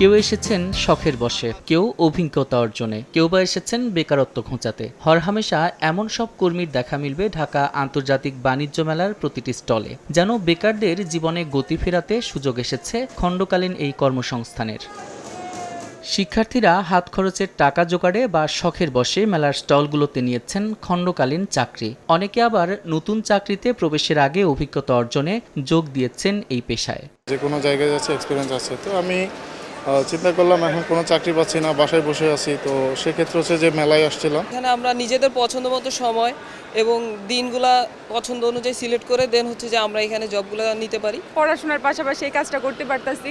কেউ এসেছেন শখের বসে কেউ অভিজ্ঞতা অর্জনে, কেউ বা এসেছেন বেকারত্ব খোঁচাতে। হরহামেশা এমন সব কর্মীর দেখা মিলবে ঢাকা আন্তর্জাতিক বাণিজ্য মেলার প্রতিটি স্টলে, যেন বেকারদের জীবনে গতি ফেরাতে সুযোগ এসেছে খণ্ডকালীন এই কর্মসংস্থানের। শিক্ষার্থীরা হাত খরচের টাকা জোগাড়ে বা শখের বসে মেলার স্টলগুলোতে নিয়েছেন খণ্ডকালীন চাকরি। অনেকে আবার নতুন চাকরিতে প্রবেশের আগে অভিজ্ঞতা অর্জনে যোগ দিয়েছেন এই পেশায়। যে কোনো জায়গায় যাচ্ছে এক্সপিরিয়েন্স আছে। তো আমি চিন্তা করলাম এখন কোনো চাকরি পাচ্ছি না বাসায় বসে আছি তো সেক্ষেত্রে হচ্ছে যে মেলায় আসছিলাম। এখানে আমরা নিজেদের পছন্দ মতো সময় এবং দিনগুলা পছন্দ অনুযায়ী সিলেক্ট করে দেন হচ্ছে যে আমরা এখানে জবগুলো নিতে পারি। পড়াশোনার পাশাপাশি এই কাজটা করতে পারতাছি।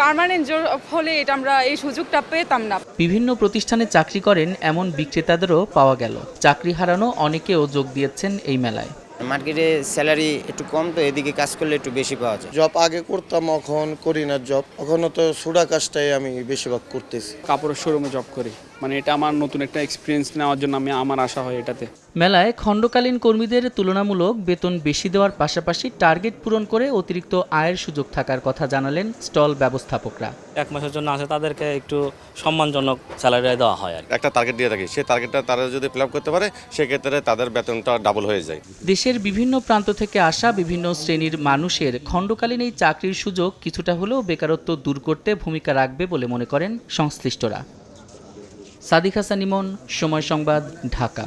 পার্মানেন্ট জব হলে এটা আমরা এই সুযোগটা পেতাম না। বিভিন্ন প্রতিষ্ঠানে চাকরি করেন এমন বিক্রেতাদেরও পাওয়া গেল। চাকরি হারানো অনেকেও যোগ দিয়েছেন এই মেলায়। মার্কেটে স্যালারি একটু কম তো এদিকে কাজ করলে একটু বেশি পাওয়া যায়। জব আগে করতাম এখন করি না জব। এখনও তো সুডা কাজটাই আমি বেশিরভাগ করতেছি। কাপড়ের শোরুমে জব করি। মানে এটা আমার নতুন একটা এক্সপিরিয়েন্স নেওয়ার জন্য আমি আমার আশা হয় এটাতে। মেলায় খণ্ডকালীন কর্মীদের তুলনামূলক বেতন বেশি দেওয়ার পাশাপাশি টার্গেট পূরণ করে অতিরিক্ত আয়ের সুযোগ থাকার কথা জানালেন স্টল ব্যবস্থাপকরা। এক মাসের জন্য আসে তাদেরকে একটু সম্মানজনক স্যালারি দেওয়া হয় আর কি। একটা টার্গেট দিয়ে থাকি সেই টার্গেটটা তারা যদি ফিল আপ করতে পারে সেক্ষেত্রে তাদের বেতনটা ডাবল হয়ে যায়। দেশের বিভিন্ন প্রান্ত থেকে আসা বিভিন্ন শ্রেণির মানুষের খণ্ডকালীন এই চাকরির সুযোগ কিছুটা হলেও বেকারত্ব দূর করতে ভূমিকা রাখবে বলে মনে করেন সংশ্লিষ্টরা। সাদিক হাসান ইমন সময় সংবাদ ঢাকা।